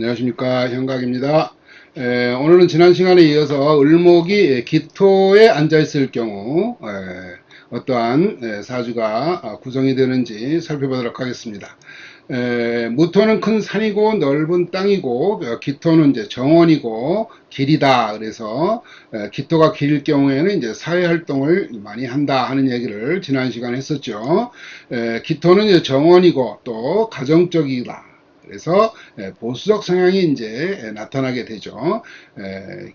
안녕하십니까 현각입니다. 에, 오늘은 지난 시간에 이어서 을목이 기토에 앉아 있을 경우 에, 어떠한 에, 사주가 아, 구성이 되는지 살펴보도록 하겠습니다. 에, 무토는 큰 산이고 넓은 땅이고 어, 기토는 이제 정원이고 길이다. 그래서 에, 기토가 길 경우에는 이제 사회 활동을 많이 한다 하는 얘기를 지난 시간에 했었죠. 에, 기토는 이제 정원이고 또 가정적이다. 그래서 에, 보수적 성향이 이제 에, 나타나게 되죠. 에,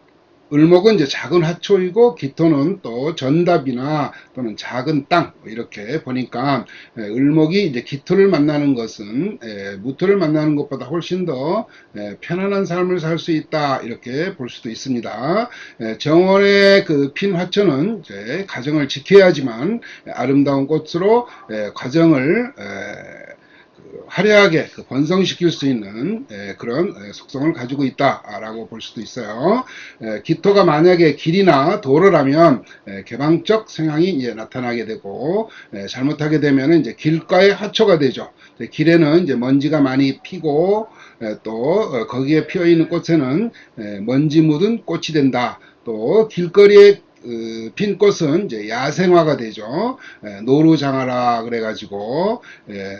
을목은 이제 작은 화초이고 기토는 또 전답이나 또는 작은 땅 이렇게 보니까 에, 을목이 이제 기토를 만나는 것은 에, 무토를 만나는 것보다 훨씬 더 에, 편안한 삶을 살 수 있다 이렇게 볼 수도 있습니다. 에, 정원의 그 핀 화초는 이제 가정을 지켜야지만 아름다운 꽃으로 에, 가정을 화려하게 그 번성시킬 수 있는 에, 그런 에, 속성을 가지고 있다라고 볼 수도 있어요. 에, 기토가 만약에 길이나 도로라면 에, 개방적 성향이 이제 나타나게 되고 에, 잘못하게 되면 이제 길가의 하초가 되죠. 길에는 이제 먼지가 많이 피고 에, 또 어, 거기에 피어 있는 꽃에는 에, 먼지 묻은 꽃이 된다. 또 길거리에 그, 핀 꽃은 이제 야생화가 되죠. 에, 노루장화라 그래가지고 에,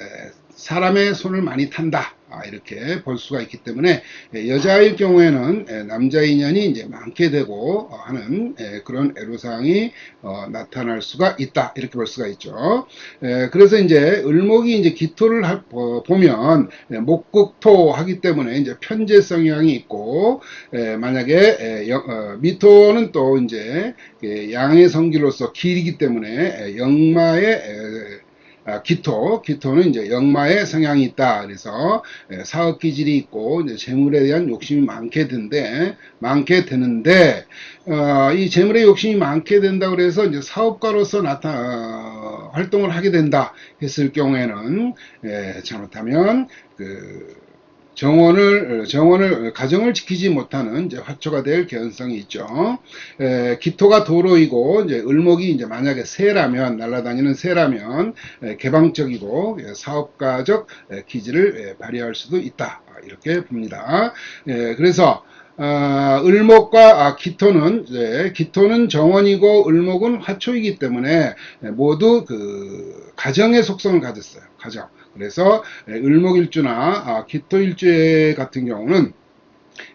사람의 손을 많이 탄다. 아, 이렇게 볼 수가 있기 때문에 에, 여자일 경우에는 에, 남자 인연이 이제 많게 되고 어, 하는 에, 그런 애로사항이 어, 나타날 수가 있다. 이렇게 볼 수가 있죠. 에, 그래서 이제 을목이 이제 기토를 하, 어, 보면 에, 목극토 하기 때문에 이제 편재 성향이 있고 에, 만약에 미토는 또 이제 예, 양의 성기로서 길이기 때문에 에, 역마의 에, 아, 기토, 기토는 이제 역마의 성향이 있다. 그래서 에, 사업 기질이 있고 이제 재물에 대한 욕심이 많게 된데 많게 되는데 어, 이 재물에 욕심이 많게 된다 그래서 이제 사업가로서 나타 어, 활동을 하게 된다 했을 경우에는 에, 잘못하면 그 정원을 정원을 가정을 지키지 못하는 이제 화초가 될 개연성이 있죠. 에, 기토가 도로이고 이제 을목이 이제 만약에 새라면 날아다니는 새라면 에, 개방적이고 예, 사업가적 에, 기질을 에, 발휘할 수도 있다 아, 이렇게 봅니다. 에, 그래서 아, 을목과 아, 기토는 이제 기토는 정원이고 을목은 화초이기 때문에 에, 모두 그 가정의 속성을 가졌어요. 가정. 그래서 에, 을목일주나 아, 기토일주 같은 경우는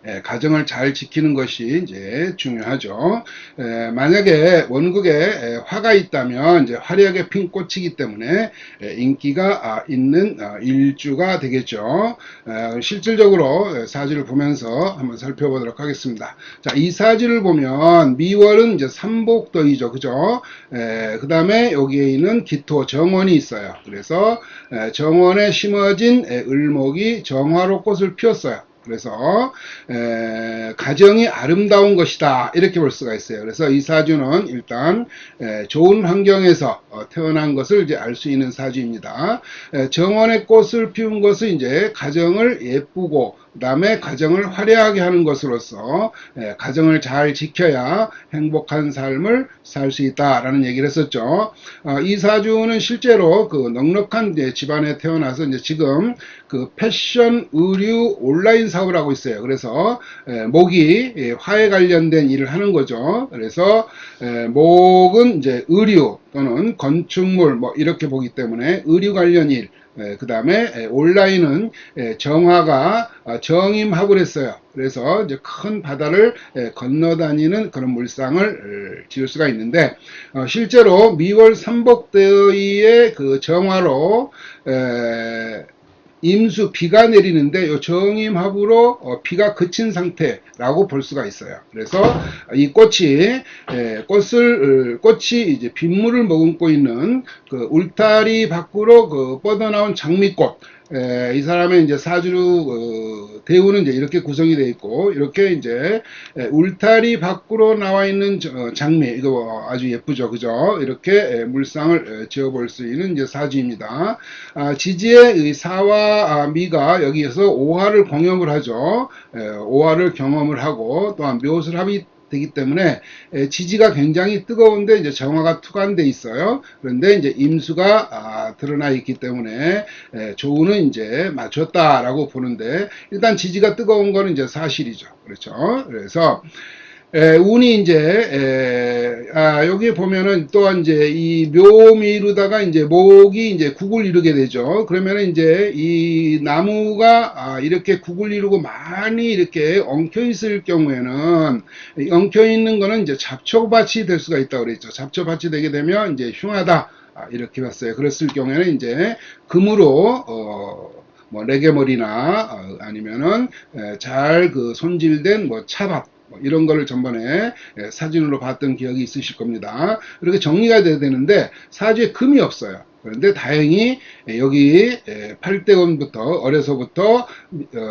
에, 가정을 잘 지키는 것이 이제 중요하죠. 에, 만약에 원국에 에, 화가 있다면 이제 화려하게 핀 꽃이기 때문에 에, 인기가 아, 있는 아, 일주가 되겠죠. 에, 실질적으로 에, 사주를 보면서 한번 살펴보도록 하겠습니다. 자, 이 사주를 보면 미월은 이제 삼복도이죠, 그죠? 그 다음에 여기에 있는 기토 정원이 있어요. 그래서 에, 정원에 심어진 에, 을목이 정화로 꽃을 피웠어요. 그래서 에, 가정이 아름다운 것이다 이렇게 볼 수가 있어요. 그래서 이 사주는 일단 에, 좋은 환경에서 어, 태어난 것을 이제 알 수 있는 사주입니다. 에, 정원의 꽃을 피운 것은 이제 가정을 예쁘고 그다음에 가정을 화려하게 하는 것으로서 에, 가정을 잘 지켜야 행복한 삶을 살 수 있다라는 얘기를 했었죠. 어, 이 사주는 실제로 그 넉넉한 이제 집안에 태어나서 이제 지금 그 패션 의류 온라인 사업을 하고 있어요. 그래서 에, 목이 예, 화에 관련된 일을 하는 거죠. 그래서 에, 목은 이제 의류 또는 건축물 뭐 이렇게 보기 때문에 의류 관련 일 그 다음에 온라인은 에, 정화가 아, 정임하고 그랬어요. 그래서 이제 큰 바다를 에, 건너다니는 그런 물상을 에, 지을 수가 있는데 어, 실제로 미월 삼복대의 그 정화로 에, 임수 비가 내리는데 요 정임합으로 어, 비가 그친 상태라고 볼 수가 있어요. 그래서 이 꽃이 에, 꽃을 어, 꽃이 이제 빗물을 머금고 있는 그 울타리 밖으로 그 뻗어나온 장미꽃 에, 이 사람의 이제 사주 어, 대우는 이제 이렇게 구성이 되어 있고 이렇게 이제 에, 울타리 밖으로 나와 있는 저- 어, 장미 이거 아주 예쁘죠, 그죠? 이렇게 에, 물상을 에, 지어볼 수 있는 이제 사주입니다. 아, 지지의 의 사와 아, 미가 여기에서 오화를 공용을 하죠. 에, 오화를 경험을 하고 또한 묘술합이 되기 때문에 에, 지지가 굉장히 뜨거운데 이제 정화가 투과돼 있어요. 그런데 이제 임수가 아, 드러나 있기 때문에 에, 조우는 이제 맞췄다라고 보는데 일단 지지가 뜨거운 거는 이제 사실이죠. 그렇죠. 그래서 에, 운이 이제 에, 아, 여기 보면은 또한 이제 이 묘미루다가 이제 목이 이제 국을 이루게 되죠. 그러면은 이제 이 나무가 아, 이렇게 국을 이루고 많이 이렇게 엉켜 있을 경우에는 이 엉켜 있는 거는 이제 잡초밭이 될 수가 있다고 그랬죠. 잡초밭이 되게 되면 이제 흉하다 아, 이렇게 봤어요. 그랬을 경우에는 이제 금으로 어, 뭐 레게머리나 어, 아니면은 잘 그 손질된 뭐 차밭 뭐 이런 거를 전번에 예, 사진으로 봤던 기억이 있으실 겁니다. 이렇게 정리가 돼야 되는데 사주에 금이 없어요. 그런데 다행히 예, 여기 예, 팔대원부터 어려서부터 어,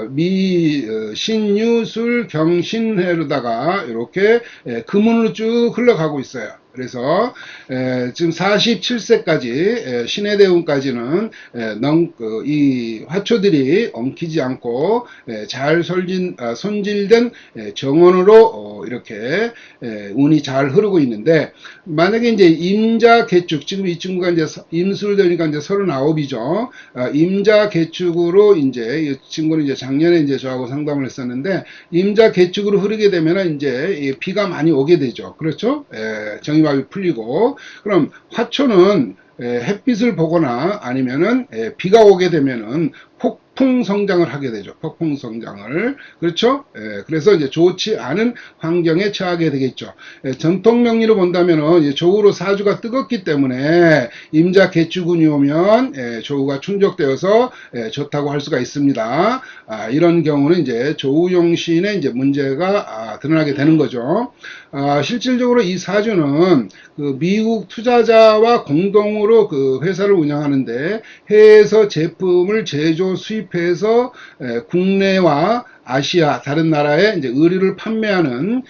미 어, 신유술 경신해로다가 이렇게 예, 금운으로 쭉 흘러가고 있어요. 그래서 에, 지금 47세까지 신의 대운까지는 에, 넌, 그, 이 화초들이 엉키지 않고 에, 잘 솔진, 아, 손질된 에, 정원으로 어, 이렇게 에, 운이 잘 흐르고 있는데 만약에 이제 임자 개축 지금 이 친구가 이제 서- 임술 되니까 이제 39이죠. 아, 임자 개축으로 이제 이 친구는 이제 작년에 이제 저하고 상담을 했었는데 임자 개축으로 흐르게 되면은 이제 이 비가 많이 오게 되죠. 그렇죠? 에, 정의 밥이 풀리고 그럼 화초는 에, 햇빛을 보거나 아니면은 에, 비가 오게 되면은 폭 풍 성장을 하게 되죠. 폭풍 성장을 그렇죠? 에, 그래서 이제 좋지 않은 환경에 처하게 되겠죠. 에, 전통 명리로 본다면은 이제 조우로 사주가 뜨겁기 때문에 임자 개축운이 오면 에, 조우가 충족되어서 에, 좋다고 할 수가 있습니다. 아, 이런 경우는 이제 조우용신의 이제 문제가 아, 드러나게 되는 거죠. 아, 실질적으로 이 사주는 그 미국 투자자와 공동으로 그 회사를 운영하는데 해외에서 제품을 제조 수입 해서 에, 국내와 아시아 다른 나라에 이제 의류를 판매하는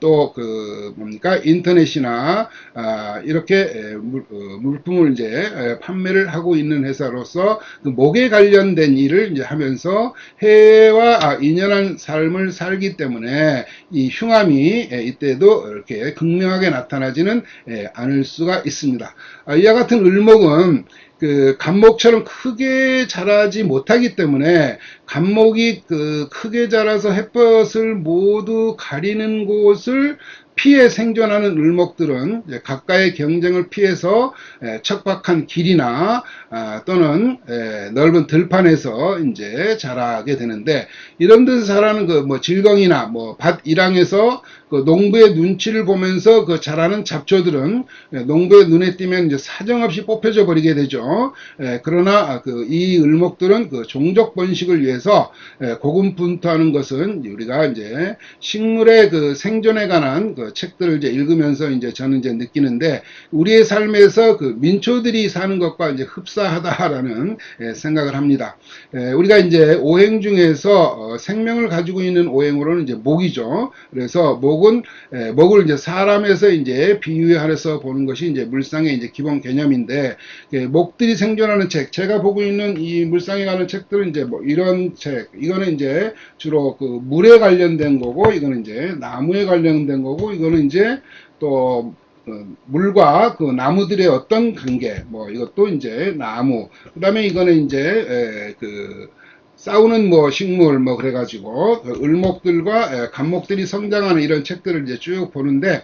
또 그 뭡니까 인터넷이나 아, 이렇게 에, 물, 어, 물품을 이제 에, 판매를 하고 있는 회사로서 그 목에 관련된 일을 이제 하면서 해외와 아, 인연한 삶을 살기 때문에 이 흉함이 에, 이때도 이렇게 극명하게 나타나지는 에, 않을 수가 있습니다. 아, 이와 같은 을목은 그 감목처럼 크게 자라지 못하기 때문에 감목이 그 크게 자라서 햇볕을 모두 가리는 곳을 피해 생존하는 을목들은 각가의 경쟁을 피해서 에, 척박한 길이나 아, 또는 에, 넓은 들판에서 이제 자라게 되는데 이런 데서 자라는 그 뭐 질경이나 뭐 밭 일항에서 그 농부의 눈치를 보면서 그 자라는 잡초들은 에, 농부의 눈에 띄면 이제 사정없이 뽑혀져 버리게 되죠. 에, 그러나 그 이 을목들은 그 종족 번식을 위해서 에, 고군분투하는 것은 우리가 이제 식물의 그 생존에 관한 그 책들을 이제 읽으면서 이제 저는 이제 느끼는데 우리의 삶에서 그 민초들이 사는 것과 이제 흡사하다라는 에, 생각을 합니다. 에, 우리가 이제 오행 중에서 어, 생명을 가지고 있는 오행으로는 이제 목이죠. 그래서 목은 에, 목을 이제 사람에서 이제 비유해서 보는 것이 이제 물상의 이제 기본 개념인데 에, 목들이 생존하는 책, 제가 보고 있는 이 물상에 관한 책들은 이제 뭐 이런 책, 이거는 이제 주로 그 물에 관련된 거고, 이거는 이제 나무에 관련된 거고, 이거는 이제 또 어, 물과 그 나무들의 어떤 관계, 뭐 이것도 이제 나무. 그 다음에 이거는 이제 에, 그 싸우는 뭐 식물 뭐 그래가지고 그 을목들과 에, 간목들이 성장하는 이런 책들을 이제 쭉 보는데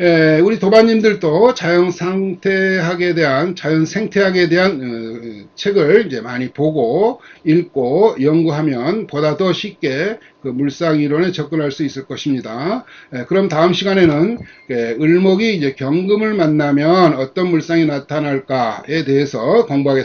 에, 우리 도반님들도 자연 상태학에 대한 자연 생태학에 대한 어, 책을 이제 많이 보고 읽고 연구하면 보다 더 쉽게 그 물상 이론에 접근할 수 있을 것입니다. 에, 그럼 다음 시간에는 에, 을목이 이제 경금을 만나면 어떤 물상이 나타날까에 대해서 공부하겠습니다.